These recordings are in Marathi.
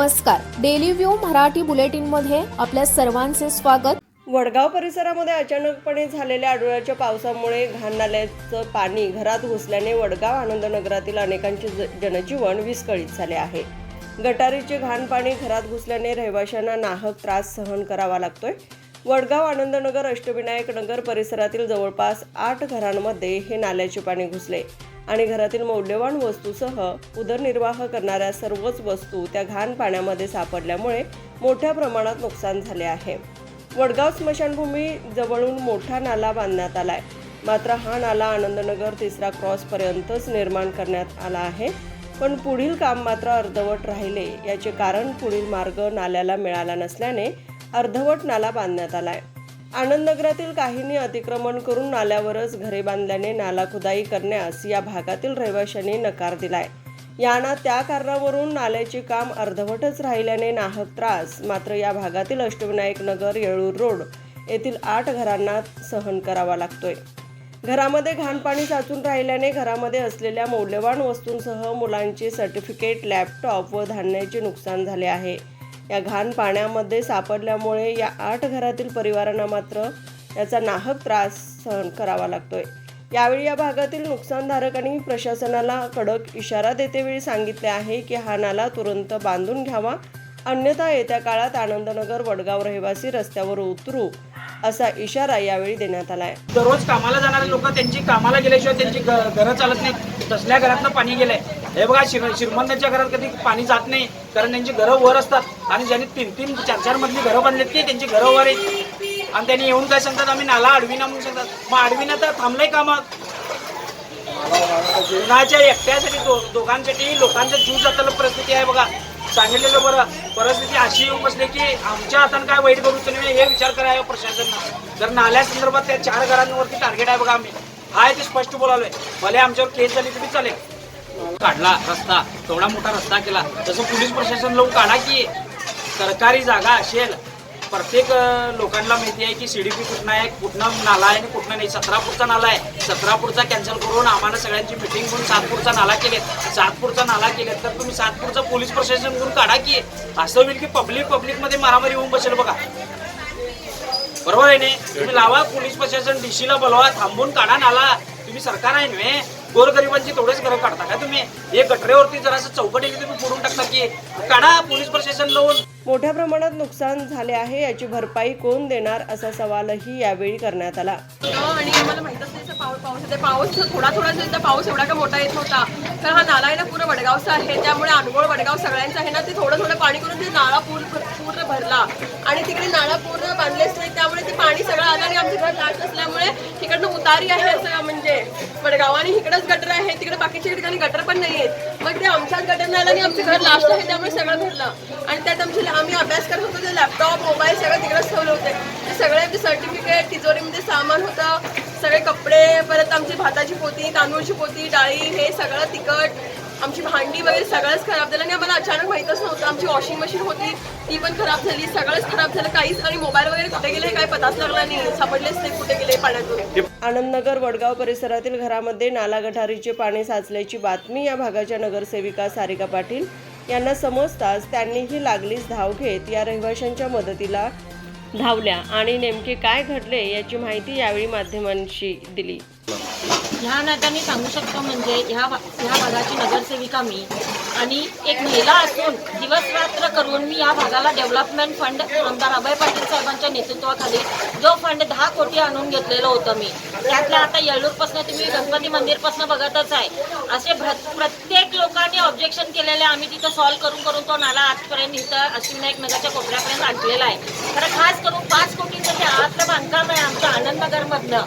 नमस्कार. डेली व्ह्यू मराठी बुलेटिनमध्ये आपल्या सर्वांचे स्वागत. वडगाव परिसरामध्ये अचानकपणे झालेल्या आडोळ्याच्या पावसामुळे घाण नाल्याचं पाणी घरात घुसल्याने वडगाव आनंदनगरातील अनेकांचे ज- जनजीवन विस्कळीत झाले आहे. गटारीचे घाण पाणी घरात घुसल्याने रहिवाशांना नाहक त्रास सहन करावा लागतोय. वडगाव आनंदनगर अष्टविनायक नगर परिसरातील जवळपास आठ घरांमध्ये हे नाल्याचे पाणी घुसले. आणि घरातील मौल्यवान वस्तूसह उदरनिर्वाह करणाऱ्या सर्वच वस्तू त्या घाण पाण्यामध्ये सापडल्यामुळे मोठ्या प्रमाणात नुकसान झाले आहे. वडगाव स्मशानभूमी जवळून मोठा नाला बांधण्यात आलाय. मात्र हा नाला आनंदनगर तिसरा क्रॉस पर्यंतच निर्माण करण्यात आला आहे. पण पुढील काम मात्र अर्धवट राहिले. याचे कारण पुढील मार्ग नाल्याला मिळाला नसल्याने अर्धवट नाला बांधण्यात आलाय. आनंदनगरातील काहींनी अतिक्रमण करून नाल्यावरच घरे बांधल्याने नाला खुदाई करण्यास या भागातील रहिवाशांनी नकार दिलाय. यांना त्या कारणावरून नाल्याचे काम अर्धवटच राहिल्याने नाहक त्रास मात्र या भागातील अष्टविनायक नगर येळूर रोड येथील आठ घरांना सहन करावा लागतोय. घरामध्ये घाण पाणी साचून राहिल्याने घरामध्ये असलेल्या मौल्यवान वस्तूंसह मुलांचे सर्टिफिकेट लॅपटॉप व धान्याचे नुकसान झाले आहे. या घाण पाण्यामध्ये सापडल्यामुळे या आठ घरातील परिवारांना मात्र याचा नाहक त्रास सहन करावा लागतोय. यावेळी या भागातील नुकसानधारकांनी प्रशासनाला कडक इशारा देतेवेळी सांगितले आहे की हा नाला तुरंत बांधून घ्यावा. अन्यथा येत्या काळात आनंदनगर वडगाव रहिवासी रस्त्यावर उतरू असा इशारा यावेळी देण्यात आलाय. दररोज कामाला जाणारे लोक त्यांची कामाला गेल्याशिवाय त्यांची घरं चालत नाही तसल्या घरातनं पाणी गेलंय. हे बघा श्री श्रीमंतांच्या घरात कधी पाणी जात नाही कारण त्यांची घरं वर असतात. आणि ज्यांनी तीन तीन चार चार मधली घरं बांधलीत नाही त्यांची घरं वर आहेत. आणि त्यांनी येऊन काय सांगतात आम्ही नाला अडविना म्हणून सांगतात. मग अडविना तर थांबलंय का मग? कुणाच्या एकट्यासाठी दो- दोघांसाठी लोकांचा जीव जाताना परिस्थिती आहे बघा. सांगितलेलं बरं. परिस्थिती अशी येऊन बसली की आमच्या हातानं काय वाईट करूच नाही हे विचार करायला प्रशासनानं. जर नाल्या संदर्भात त्या चार घरांवरती टार्गेट आहे बघा आम्ही. आहे ते स्पष्ट बोलालोय. भले आमच्यावर केस झाली तरी चालेल. काढला रस्ता तेवढा मोठा रस्ता केला. तसं पोलीस प्रशासन लोक काढा की सरकारी जागा असेल. प्रत्येक लोकांना माहिती आहे की सीडीपी कुठनं आहे कुठनं नाला आहे आणि कुठनं नाही. सतरापूरचा नाला आहे. सतरापूरचा कॅन्सल करून आम्हाला सगळ्यांची मिटिंग करून सातपूरचा नाला केलेत. सातपूरचा नाला केलेत. तर तुम्ही सातपूरचा पोलीस प्रशासन करून काढा की असं होईल की पब्लिक पब्लिकमध्ये मारामारी होऊन बसेल बघा. बरोबर आहे नाही? तुम्ही लावा पोलीस प्रशासन डीसीला बोलवा थांबून काढा नाला. तुम्ही सरकार आहे नव्हे गोरगरिबांची तेवढेच घरं काढता. का तुम्ही? हे गटरेवरती जरासं चौकटी तुम्ही फोडून टाकता की काढा पोलीस प्रशासन लावून. मोठ्या प्रमाणात नुकसान झाले आहे याची भरपाई कोण देणार असा सवालही यावेळी करण्यात आला. हो, आणि आम्हाला माहितच नाही पाऊस पाऊस पाऊस थोडा थोडा पाऊस एवढा का मोठा येत होता तर हा नाला आहे ना पूर्ण वडगावचा आहे त्यामुळे अनगोळ वडगाव सगळ्यांचा आहे ना ते थोडं थोडं पाणी करून ते नाळा पूर्ण पूर्ण भरला. आणि तिकडे नाळा पूर्ण बांधलेच नाही त्यामुळे ते पाणी सगळं आलं आणि आमच्या घरात लास्ट असल्यामुळे तिकडनं उतारी आहे असं म्हणजे वडगाव. आणि इकडंच गटर आहे तिकडे बाकीच्या ठिकाणी गटर पण नाही आहेत मग ते आमच्याच गटर आलं आणि आमचं घर लास्ट आहे त्यामुळे सगळं भरलं. आणि त्यात आमचे आम्ही अभ्यास करत होतो ते लॅपटॉप मोबाईल सगळं तिकडेच ठेवले होते. ते सगळे आमचे सर्टिफिकेट तिजोरीमध्ये सामान होतं. सगळे कपडे परत आमची भाताची पोती तांदूळची पोती डाळी हे सगळं तिखट आमची भांडी वगैरे सगळंच खराब झालं. आणि आम्हाला अचानक माहीतच नव्हतं आमची वॉशिंग मशीन होती ती पण खराब झाली सगळंच खराब झालं. काहीच आणि मोबाईल वगैरे कुठे गेले काय पताच लागला नाही. सापडलेच नाही कुठे गेले पाण्यातून. आनंदनगर वडगाव परिसरातील घरामध्ये नाला गटारीचे पाणी साचल्याची बातमी या भागाच्या नगरसेविका सारिका पाटील यांना समजताच त्यांनीही लागलीच धाव घेत या रहिवाशांच्या मदतीला धावल्या आणि नेमके काय घडले याची माहिती यावेळी माध्यमांशी दिली. ह्या नात्याने सांगू शकतो म्हणजे ह्या ह्या भागाची नगरसेविका मी. आणि एक महिला असून दिवस रात्र करून मी या भागाला डेव्हलपमेंट फंड आमदार अभय पाटील साहेबांच्या नेतृत्वाखाली जो फंड दहा कोटी आणून घेतलेलं होतं मी. त्यातल्या आता येळूरपासून तुम्ही गणपती मंदिरपासून बघतच आहे. असे भ्र- प्रत्येक लोकांनी ऑब्जेक्शन केलेले आम्ही तिथं सॉल्व्ह करून करून तो नाला आजपर्यंत इथं अष्टविनायक नगरच्या कोपऱ्यापर्यंत आणलेला आहे. खरं खास करून पाच कोटीचं जे आतलं बांधकाम आहे आमच्या आनंदनगरमधनं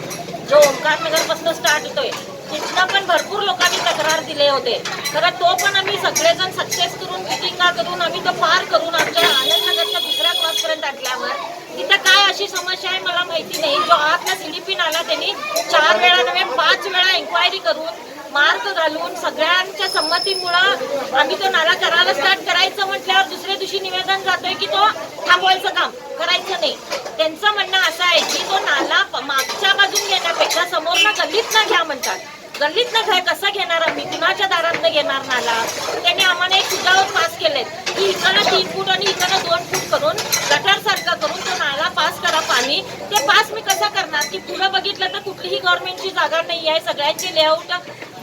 जो ओंकार नगरपासून स्टार्ट होतोय तिथनं पण भरपूर लोकांनी तक्रार दिले होते. खरं तो पण आम्ही सगळेजण सक्सेस करून मिटिंगा करून आम्ही तो पार करून आमच्या आनंदनगरच्या दुसऱ्या क्रॉसपर्यंत आणल्यावर तिथं काय अशी समस्या आहे मला माहिती नाही. जो आतला सिलिपिन आला त्यांनी चार वेळा नव्हे पाच वेळा इन्क्वायरी करून मार्क घालून सगळ्यांच्या संमतीमुळं आम्ही तो नाला करायला स्टार्ट करायचं म्हटल्यावर दुसऱ्या दिवशी निवेदन जातोय की तो थांबवायचं काम. करायचं नाही. त्यांचं म्हणणं असं आहे की तो नाला मागच्या बाजून घेण्यापेक्षा समोरनं गल्लीतनं घ्या म्हणतात. गल्लीतनं घ्या कसं घेणार आम्ही? कुणाच्या दारातनं घेणार नाला? त्यांनी आम्हाला एक सुझाव पास केलेत की इकडं तीन फूट आणि इकडं दोन फूट करून गटारसारखा करून तो नाला पास करा पाणी. ते पास मी कसं करणार? की पुढं बघितलं तर कुठलीही गव्हर्नमेंटची जागा नाही आहे सगळ्यांची लेआउट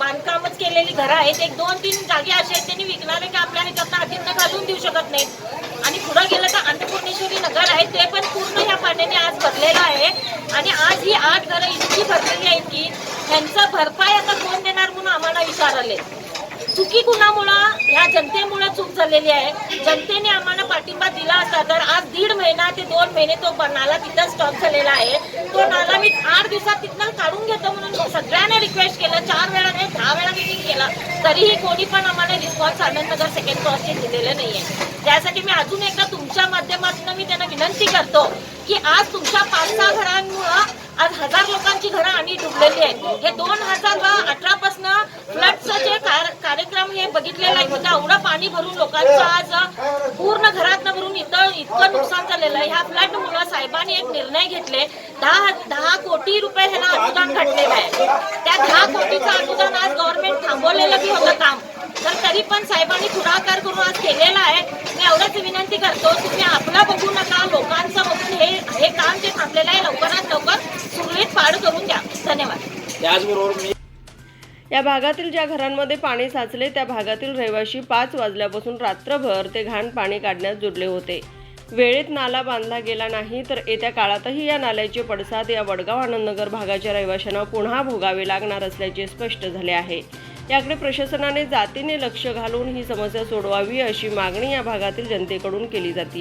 बांधकामच केलेली घरं आहेत. एक दोन तीन जागे असे आहेत त्यांनी विकणारे की आपल्या ह्याच्यातनं अधीन घालून देऊ शकत नाहीत. आणि पुढं गेलं तर अन्नपूर्णेश्वरी नगर आहे ते पण पूर्ण या पाण्याने आज भरलेलं आहे. आणि आज ही आठ घरं इतकी भरलेली आहेत की ह्यांचा भरपाई आता कोण देणार म्हणून आम्हाला विचारले. चुकी कुणामुळं? ह्या जनतेमुळं चूक झालेली आहे. जनतेने आम्हाला पाठिंबा दिला असता तर आज दीड ते दोन महिने तो नाला तिथं स्टॉप झालेला आहे. तो नाला मी आठ दिवसात तिथनं काढून घेतो म्हणून सगळ्यांना रिक्वेस्ट केलं. चार वेळा नाही दहा वेळा मिटिंग केला. तरीही कोणी पण आम्हाला रिस्पॉन्स आनंदनगर सेकंड क्रॉसचे दिलेले नाहीये. त्यासाठी मी अजून एकदा तुमच्या माध्यमातून मी त्यांना विनंती करतो की आज तुमच्या पाच सहा घरांमुळं आज हजार लोकांची घरं आणि डुबलेली आहेत. हे दोन हजार अठरा पासन फ्लडचं जे कार- कार्यक्रम हे बघितलेलं आहे तिथं एवढं पाणी भरून लोकांचं आज पूर्ण घरात भरून इथं इतकं नुकसान झालेलं आहे. ह्या फ्लड मुळे साहेबांनी एक निर्णय घेतले. दहा दहा कोटी रुपये ह्याला अनुदान घडलेलं आहे. त्या दहा कोटीचं अनुदान आज गव्हर्नमेंट थांबवलेलं बी होतं काम. तर तरी पण साहेबांनी पुढाकार करून आज केलेला आहे. मी एवढंच विनंती करतो तुम्ही आपलं बघू नका लोकांचं बघून हे हे काम जे थांबलेलं आहे लवकरात लवकर सुरळीत पाड करून द्या. धन्यवाद. त्याचबरोबर मी या भागातील ज्या घरांमध्ये पाणी साचले त्या भागातील रहिवाशी पाच वाजल्यापासून रात्रभर ते घाण पाणी काढण्यास जुडले होते. वेळेत नाला बांधला गेला नाही तर येत्या काळातही या नाल्याचे पडसाद या वडगाव आनंदनगर भागाच्या रहिवाशांना पुन्हा भोगावे लागणार असल्याचे स्पष्ट झाले आहे. याकडे प्रशासनाने जातीने लक्ष घालून ही समस्या सोडवावी अशी मागणी या भागातील जनतेकडून केली जाते